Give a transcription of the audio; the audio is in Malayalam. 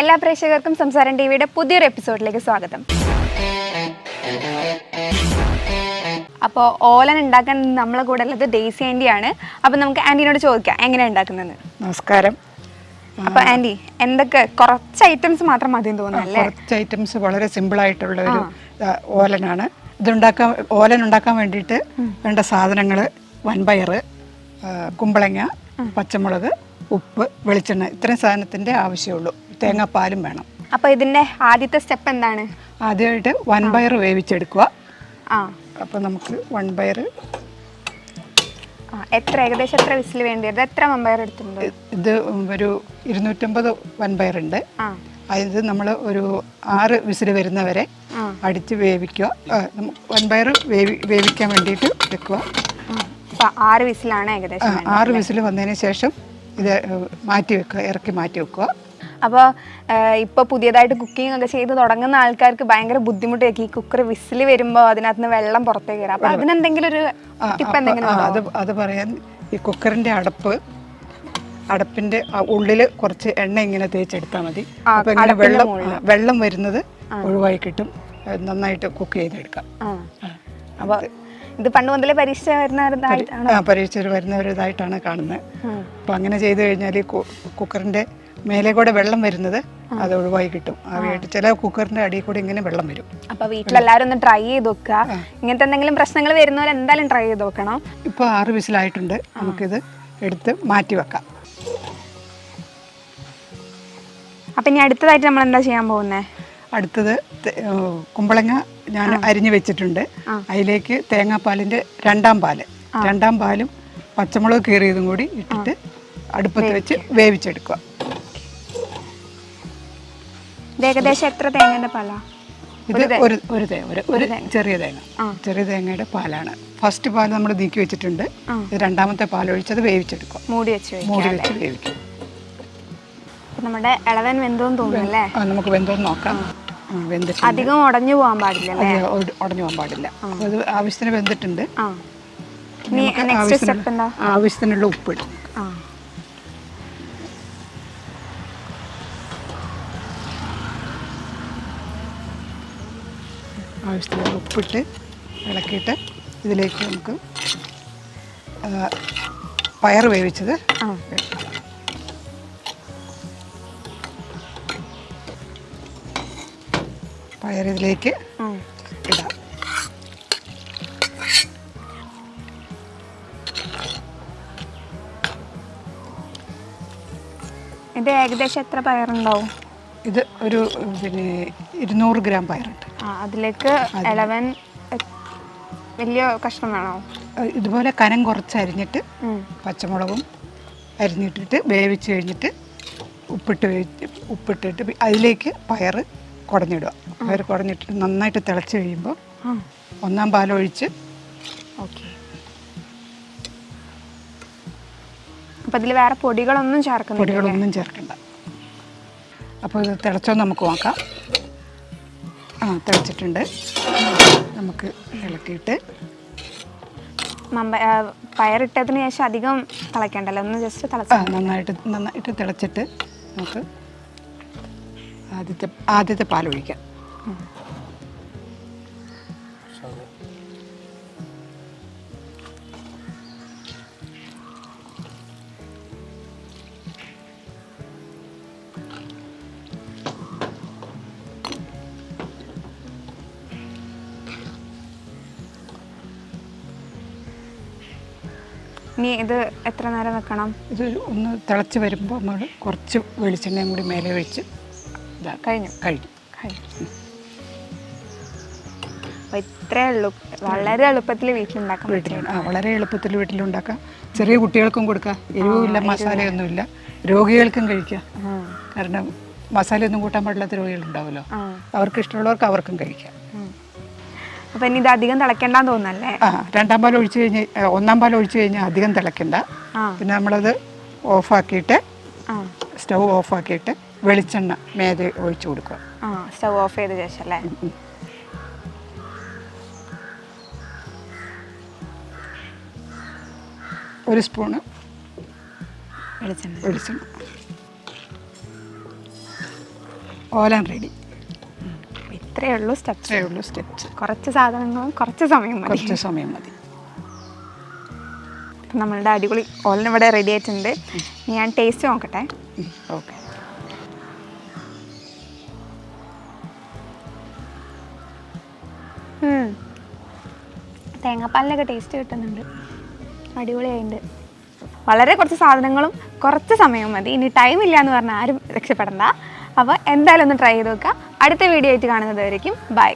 എല്ലാ പ്രേക്ഷകർക്കും സംസാരം ടി വിയുടെ പുതിയൊരു എപ്പിസോഡിലേക്ക് സ്വാഗതം. അപ്പോൾ ഓലൻ ഉണ്ടാക്കാൻ നമ്മളെ കൂടെ ഉള്ളത് ഡേസി ആന്റിയാണ് അപ്പോൾ നമുക്ക് ആന്റീനോട് ചോദിക്കാം എങ്ങനെയാണ് ഉണ്ടാക്കുന്നത്? നമസ്കാരം. അപ്പോൾ ആന്റി എന്തൊക്കെ കുറച്ച് ഐറ്റംസ് മാത്രം മതി എന്ന് തോന്നുന്നു അല്ലേ? കുറച്ച് ഐറ്റംസ് വളരെ സിമ്പിൾ ആയിട്ടുള്ള ഒരു ഓലനാണ്. ഇതുണ്ടാക്കാൻ ഓലൻ ഉണ്ടാക്കാൻ വേണ്ടിയിട്ട് വേണ്ട സാധനങ്ങൾ വൻപയർ കുമ്പളങ്ങ പച്ചമുളക് ഉപ്പ് വെളിച്ചെണ്ണ ഇത്രയും സാധനത്തിന്റെ ആവശ്യമുള്ളൂ. തേങ്ങാപ്പാലും വേണം. അപ്പോൾ ഇതിന്റെ ആദ്യത്തെ സ്റ്റെപ്പ് എന്താണ്? ആദ്യമായിട്ട് വൻപയർ വേവിച്ചെടുക്കുക. ആ. അപ്പോൾ നമുക്ക് വൻപയർ ആ, എത്ര ഏകദേശം എത്ര വിസിൽ വേണ്ടി വരും എത്ര മമ്പയർ എടുത്തിട്ടുണ്ട്? ഇത് ഒരു ഇരുന്നൂറ്റമ്പത് വൻപയറുണ്ട് ആ. അത് നമ്മൾ ഒരു ആറ് വിസിൽ വരുന്നവരെ. അടിച്ച് വേവിക്കുക. വൻപയർ വേവി വേവിക്കാൻ വേണ്ടിയിട്ട് വെക്കുക. അപ്പൊ ആറ് വിസിലാണ് ഏകദേശം. ആറ് വിസിൽ വന്നതിന് ശേഷം ഇത് മാറ്റി വെക്കുക ഇറക്കി മാറ്റി വെക്കുക. അപ്പോൾ ഇപ്പോൾ പുതിയതായിട്ട് കുക്കിംഗ് ഒക്കെ ചെയ്ത് തുടങ്ങുന്ന ആൾക്കാർക്ക് ഭയങ്കര ബുദ്ധിമുട്ടായിരിക്കും. ഈ കുക്കർ വിസിൽ വരുമ്പോൾ അതിനകത്ത് നിന്ന് വെള്ളം പുറത്തേക്ക് വരാം. അപ്പോൾ അതിനെന്തെങ്കിലും ഒരു ടിപ്പ് എന്തെങ്കിലും അത് അത് പറയാൻ ഈ കുക്കറിന്റെ അടപ്പ് അടപ്പിന്റെ ഉള്ളിൽ കുറച്ച് എണ്ണ ഇങ്ങനെ തേച്ചെടുത്താൽ മതി. അപ്പോൾ ഇങ്ങനെ വെള്ളം വെള്ളം വരുന്നത് ഒഴിവായി കിട്ടും. നന്നായിട്ട് കുക്ക് ചെയ്തെടുക്കാം. അപ്പോൾ ഇത് പണ്ട് മുതലേ പരീക്ഷ വരുന്നവരുതായിട്ടാണ്? വരുന്ന ഒരു ഇതായിട്ടാണ് കാണുന്നത്. അപ്പോൾ അങ്ങനെ ചെയ്തു കഴിഞ്ഞാൽ ഈ കുക്കറിന്റെ മേലെ കൂടെ വെള്ളം വരുന്നത് അത് ഒഴിവായി കിട്ടും. ആവിയായിട്ട് ചില കുക്കറിന്റെ അടിയിൽ കൂടെ ഇങ്ങനെ വെള്ളം വരും. അപ്പൊ വീട്ടിലെല്ലാവരും ഒന്ന് ട്രൈ ചെയ്ത് നോക്കുക. ഇങ്ങനത്തെ എന്തെങ്കിലും പ്രശ്നങ്ങൾ വരുന്നവർ എന്തായാലും ട്രൈ ചെയ്ത് നോക്കണം. ഇപ്പൊ ആറ് വിസിലായിട്ടുണ്ട്. നമുക്കിത് എടുത്ത് മാറ്റി വെക്കാം. അപ്പൊ ഇനി അടുത്തതായിട്ട് നമ്മൾ എന്താ ചെയ്യാൻ പോകുന്നത് അടുത്തത് കുമ്പളങ്ങ ഞാൻ അരിഞ്ഞു വെച്ചിട്ടുണ്ട്. അതിലേക്ക് തേങ്ങാപ്പാലിന്റെ രണ്ടാം പാൽ. രണ്ടാം പാലും പച്ചമുളക് കീറിയതും കൂടി ഇട്ടിട്ട് അടുപ്പത്ത് വെച്ച് വേവിച്ചെടുക്കുക. ഏകദേശം എത്ര തേങ്ങയുടെ പാലാ? ഇത് ഒരു ഒരു തേങ്ങ ഒരു ചെറിയ തേങ്ങ. ചെറിയ തേങ്ങയുടെ പാലാണ്. ഫസ്റ്റ് പാൽ നമ്മൾ നീക്കി വെച്ചിട്ടുണ്ട്. ഇത് രണ്ടാമത്തെ പാൽ ഒഴിച്ചത് വേവിച്ചെടുക്കും. മൂടി വെച്ച് മൂടി വെച്ച് വേവിക്കും. നമ്മുടെ ഇളവൻ വെന്തോന്ന് തോന്നുന്നു അല്ലേ? ആ, നമുക്ക് വെന്തോന്ന് നോക്കാം. അധികം ഉടഞ്ഞു പോകാൻ പാടില്ല ഉടഞ്ഞു പോകാൻ പാടില്ല. ആവശ്യത്തിന് വെന്തിട്ടുണ്ട്. ആവശ്യത്തിനുള്ള ഉപ്പിടും. ആ ആവശ്യത്തിനുള്ള ഉപ്പിട്ട് ഇളക്കിയിട്ട് ഇതിലേക്ക് നമുക്ക് പയർ വേവിച്ചത്. പയർ ഇതിലേക്ക്. ഇടാം ഇത് ഏകദേശം എത്ര പയറുണ്ടാവും ഇത് ഒരു പിന്നെ ഇരുന്നൂറ് ഗ്രാം പയറുണ്ട് ആ അതിലേക്ക് ഇളവൻ വലിയ കഷ്ണം വേണോ? ഇതുപോലെ കനം കുറച്ച് അരിഞ്ഞിട്ട് പച്ചമുളകും അരിഞ്ഞിട്ടിട്ട് വേവിച്ച് കഴിഞ്ഞിട്ട് ഉപ്പിട്ട് വേവിച്ച് ഉപ്പിട്ടിട്ട് അതിലേക്ക് പയർ കുടഞ്ഞിടുക. പയർ കുടഞ്ഞിട്ട് നന്നായിട്ട് തിളച്ച് കഴിയുമ്പോൾ ഒന്നാം പാലൊഴിച്ച് ഓക്കെ. അപ്പം ഇതിൽ വേറെ പൊടികളൊന്നും ചേർക്കണം പൊടികളൊന്നും ചേർക്കണ്ട. അപ്പോൾ ഇത് തിളച്ചോ നമുക്ക് നോക്കാം. ആ തിളച്ചിട്ടുണ്ട്. നമുക്ക് ഇളക്കിയിട്ട്. പയറിട്ടതിന് ശേഷം അധികം തിളയ്ക്കണ്ടല്ലോ? ഒന്ന് ജസ്റ്റ് തിളച്ച നന്നായിട്ട് നന്നായിട്ട് തിളച്ചിട്ട് നമുക്ക് ആദ്യത്തെ ആദ്യത്തെ പാലൊഴിക്കാം ഇനി ഇത് എത്ര നേരം വെക്കണം? ഇത് ഒന്ന് തിളച്ച് വരുമ്പോൾ നമ്മൾ കുറച്ച് വെളിച്ചെണ്ണയും കൂടി മേലെ ഒഴിച്ച് കഴിഞ്ഞു. കഴിഞ്ഞു. കഴിഞ്ഞു. അപ്പോൾ ഇത്രേ ഉള്ളൂ. വളരെ എളുപ്പത്തിൽ വീട്ടിലുണ്ടാക്കാം വീട്ടിൽ ആ വളരെ എളുപ്പത്തിൽ വീട്ടിലുണ്ടാക്കാം. ചെറിയ കുട്ടികൾക്കും കൊടുക്കാം. എരിവുമില്ല മസാലയൊന്നുമില്ല. രോഗികൾക്കും കഴിക്കാം. കാരണം മസാലയൊന്നും കൂട്ടാൻ പാടില്ലാത്ത രോഗികളുണ്ടാവുമല്ലോ. അവർക്ക് ഇഷ്ടമുള്ളവർക്ക് അവർക്കും കഴിക്കാം. അപ്പം ഇനി ഇത് അധികം തിളയ്ക്കണ്ടെന്ന് തോന്നുന്നല്ലേ? ആ രണ്ടാം പാൽ ഒഴിച്ചു കഴിഞ്ഞ് ഏ, ഒന്നാം പാൽ ഒഴിച്ചു കഴിഞ്ഞാൽ അധികം തിളയ്ക്കണ്ട ആ. പിന്നെ നമ്മളത് ഓഫാക്കിയിട്ട് ആ. സ്റ്റൗ ഓഫാക്കിയിട്ട് വെളിച്ചെണ്ണ മേലെ ഒഴിച്ചു കൊടുക്കുക. ആ സ്റ്റവ് ഓഫ് ചെയ്ത ശേഷം അല്ലേ? ഒരു സ്പൂണ് വെളിച്ചെണ്ണ. വെളിച്ചെണ്ണ. ഓലൻ റെഡി. ഇത്രയേ ഉള്ളൂ സ്റ്റെപ്സ് ഉള്ളൂ സ്റ്റെപ്സ് കുറച്ച് സാധനങ്ങളും കുറച്ച് സമയം മതി. കുറച്ച് സമയം മതി. അപ്പം നമ്മളുടെ അടിപൊളി ഓലൻ ഇവിടെ റെഡി ആയിട്ടുണ്ട്. ഞാൻ ടേസ്റ്റ് നോക്കട്ടെ. ഓക്കെ. തേങ്ങാപ്പാലിനൊക്കെ ടേസ്റ്റ് കിട്ടുന്നുണ്ട്. അടിപൊളിയായിട്ടുണ്ട് വളരെ കുറച്ച് സാധനങ്ങളും കുറച്ച് സമയം മതി. ഇനി ടൈം ഇല്ല എന്ന് പറഞ്ഞാൽ ആരും രക്ഷപ്പെടണ്ട. അപ്പോൾ എന്തായാലും ഒന്ന് ട്രൈ ചെയ്ത് നോക്കുക. അടുത്ത വീഡിയോ ആയിട്ട് കാണുന്നതായിരിക്കും ബൈ